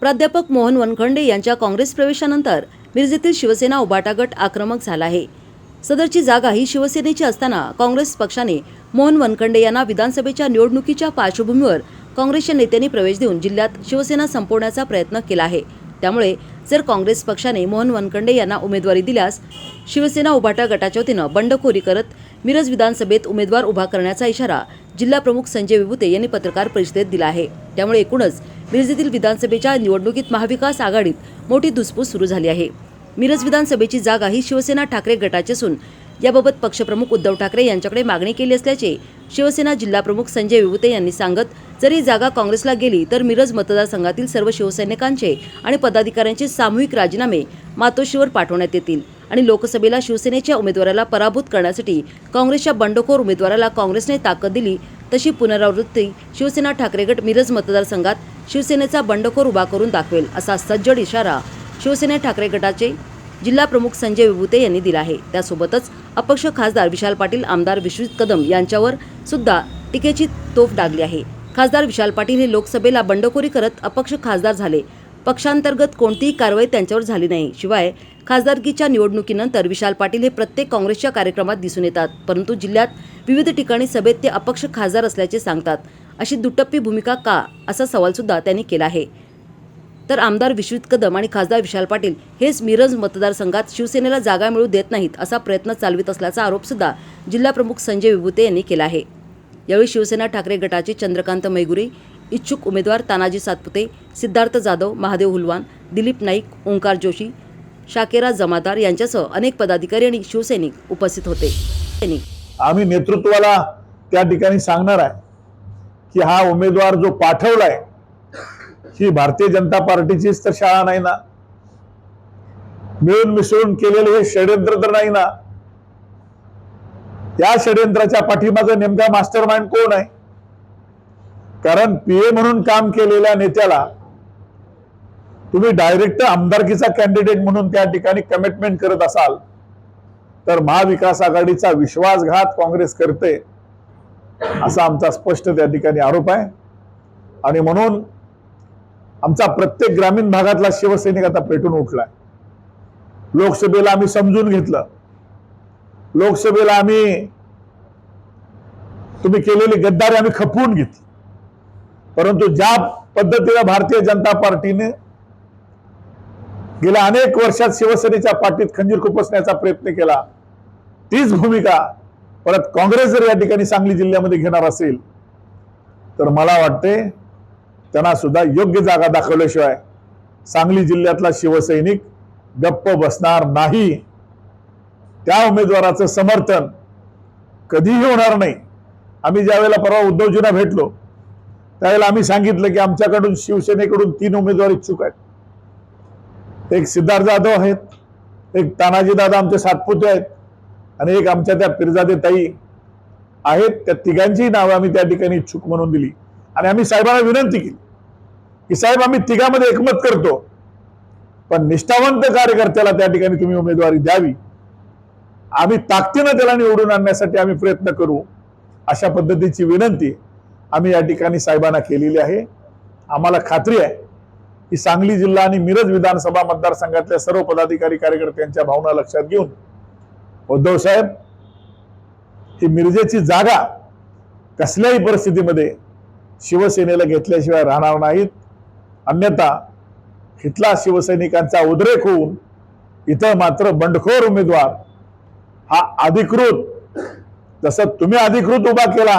प्राध्यापक मोहन वनखंडे यांच्या काँग्रेस प्रवेशानंतर मिरजेतील शिवसेना उबाटा गट आक्रमक झाला आहे. सदरची जागा ही शिवसेनेची असताना काँग्रेस पक्षाने मोहन वनखंडे यांना विधानसभेच्या निवडणुकीच्या पार्श्वभूमीवर काँग्रेसच्या नेत्यांनी प्रवेश देऊन जिल्ह्यात शिवसेना संपवण्याचा प्रयत्न केला आहे. त्यामुळे जर काँग्रेस पक्षाने मोहन वनखंडे यांना उमेदवारी दिल्यास शिवसेना उभाटा गटाच्या वतीनं बंडखोरी करत मिरज विधानसभेत उमेदवार उभा करण्याचा इशारा जिल्हाप्रमुख संजय विभुते यांनी पत्रकार परिषदेत दिला आहे. त्यामुळे एकूणच मिरजेतील विधानसभेच्या निवडणुकीत महाविकास आघाडीत मोठी धुसफूस सुरू झाली आहे. मिरज विधानसभेची जागा ही शिवसेना ठाकरे गटाची असून याबाबत पक्षप्रमुख उद्धव ठाकरे यांच्याकडे मागणी केली असल्याचे शिवसेना जिल्हाप्रमुख संजय विभुते यांनी सांगत जर ही जागा काँग्रेसला गेली तर मिरज मतदारसंघातील सर्व शिवसैनिकांचे आणि पदाधिकाऱ्यांचे सामूहिक राजीनामे मातोश्रीवर पाठवण्यात येतील आणि लोकसभेला शिवसेनेच्या उमेदवाराला पराभूत करण्यासाठी काँग्रेसच्या बंडखोर उमेदवाराला काँग्रेसने ताकद दिली तशी पुनरावृत्ती शिवसेना ठाकरे गट मिरज मतदारसंघात शिवसेनेचा बंडखोर उभा करून दाखवेल असा सज्जड इशारा शिवसेना ठाकरे गटाचे जिल्हा प्रमुख संजय विभूते यांनी दिला आहे. त्यासोबतच अपक्ष खासदार विशाल पाटील आमदार विश्वजित कदम यांच्यावर सुद्धा टीकेची तोफ डागली आहे. खासदार विशाल पाटील हे लोकसभेला बंडखोरी करत अपक्ष खासदार झाले. पक्षांतर्गत कोणतीही कारवाई त्यांच्यावर झाली नाही. शिवाय खासदारकीच्या निवडणुकीनंतर विशाल पाटील हे प्रत्येक काँग्रेसच्या कार्यक्रमात दिसून येतात. परंतु जिल्ह्यात विविध ठिकाणी सभेत ते अपक्ष खासदार असल्याचे सांगतात. अशी दुटप्पी भूमिका का? असा सवाल सुद्धा त्यांनी केला आहे. तर आमदार विश्वित कदम आणि खासदार विशाल पाटील हेच मिरज मतदारसंघात शिवसेनेला जागा मिळू देत नाहीत असा प्रयत्न चालवित असल्याचा आरोप सुद्धा जिल्हाप्रमुख संजय विभूते यांनी केला आहे. यावेळी शिवसेना ठाकरे गटाचे चंद्रकांत मैगुरी इच्छुक उमेदवार तानाजी सातपुते सिद्धार्थ जाधव महादेव हुलवान दिलीप नाईक ओंकार जोशी शाकेरा जमादार यांच्यासह अनेक पदाधिकारी आणि शिवसैनिक उपस्थित होते. आम्ही नेतृत्वाला त्या ठिकाणी सांगणार आहे की हा उमेदवार जो पाठवलाय ही भारतीय जनता पार्टीचीच तर शाळा नाही ना. मिळून मिसळून केलेले हे षडयंत्र तर नाही ना. या षडयंत्राच्या पाठीमागे नेमका मास्टर माइंड कोण आहे? कारण पीए म्हणून काम केलेल्या नेत्याला तुम्ही डायरेक्ट आमदारकीचा कॅन्डिडेट म्हणून त्या ठिकाणी कमिटमेंट करत असाल तर महाविकास आघाडीचा विश्वासघात काँग्रेस करते असा आमचा स्पष्ट त्या ठिकाणी आरोप आहे. आणि म्हणून आमचा प्रत्येक ग्रामीण भागातला शिवसैनिक आता पेटून उठलाय. लोकसभेला आम्ही समजून घेतलं. लोकसभेला आम्ही तुम्ही केलेली गद्दारी आम्ही खपवून घेतली. परंतु ज्या पद्धतीने भारतीय जनता पार्टीने गेल्या अनेक वर्षात शिवसेनेच्या पाठीत खंजीर खुपसण्याचा प्रयत्न केला तीच भूमिका परत काँग्रेस जर या ठिकाणी सांगली जिल्ह्यामध्ये घेणार असेल तर मला वाटते त्यांना सुद्धा योग्य जागा दाखवल्याशिवाय सांगली जिल्ह्यातला शिवसैनिक गप्प बसणार नाही. त्या उमेदवाराचं समर्थन कधीही होणार नाही. आम्ही ज्या वेळेला परवा उद्धवजींना भेटलो त्यावेळेला आम्ही सांगितलं की आमच्याकडून शिवसेनेकडून तीन उमेदवार इच्छुक आहेत. एक सिद्धार्थ जाधव आहेत एक तानाजी दादा आमचे सातपुते आहेत आणि एक आमच्या त्या पिरजादे ताई आहेत. त्या तिघांचीही नावं आम्ही त्या ठिकाणी इच्छुक म्हणून दिली. आणि आम्ही साहेबांना विनंती केली की साहेब आम्ही तिघांमध्ये एकमत करतो पण निष्ठावंत कार्यकर्त्याला त्या ठिकाणी तुम्ही उमेदवारी द्यावी. आम्ही ताकदीनं त्याला निवडून आणण्यासाठी आम्ही प्रयत्न करू अशा पद्धतीची विनंती आम्ही या ठिकाणी साहेबांना केलेली आहे. आम्हाला खात्री आहे की सांगली जिल्हा आणि मिरज विधानसभा मतदारसंघातल्या सर्व पदाधिकारी कार्यकर्त्यांच्या भावना लक्षात घेऊन उद्धव साहेब ही मिरजेची जागा कसल्याही परिस्थितीमध्ये शिवसेनेला घेतल्याशिवाय राहणार नाहीत. अन्यथा इथला शिवसैनिकांचा उद्रेक होऊन इथं मात्र बंडखोर उमेदवार हा अधिकृत जसं तुम्ही अधिकृत उभा केला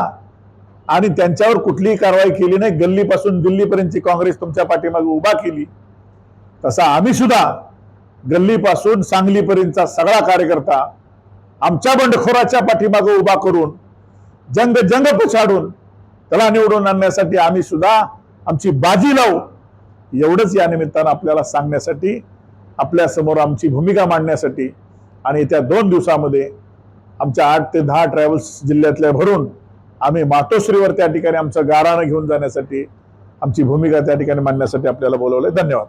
आणि त्यांच्यावर कुठलीही कारवाई केली नाही. गल्लीपासून दिल्लीपर्यंतची काँग्रेस तुमच्या पाठीमागे उभा केली. तसा आम्ही सुद्धा गल्लीपासून सांगलीपर्यंतचा सगळा कार्यकर्ता आमच्या बंडखोराच्या पाठीमागे उभा करून जंग जंग पछाडून त्याला निवडून आणण्यासाठी आम्ही सुद्धा आमची बाजी लावू. एवढंच या निमित्तानं आपल्याला सांगण्यासाठी आपल्यासमोर आमची भूमिका मांडण्यासाठी आणि येत्या दोन दिवसामध्ये आमच्या आठ ते दहा ट्रॅव्हल्स जिल्ह्यातल्या भरून आम्ही मातोश्रीवर त्या ठिकाणी आमचं गाराणं घेऊन जाण्यासाठी आमची भूमिका त्या ठिकाणी मांडण्यासाठी आपल्याला बोलवलंय. धन्यवाद.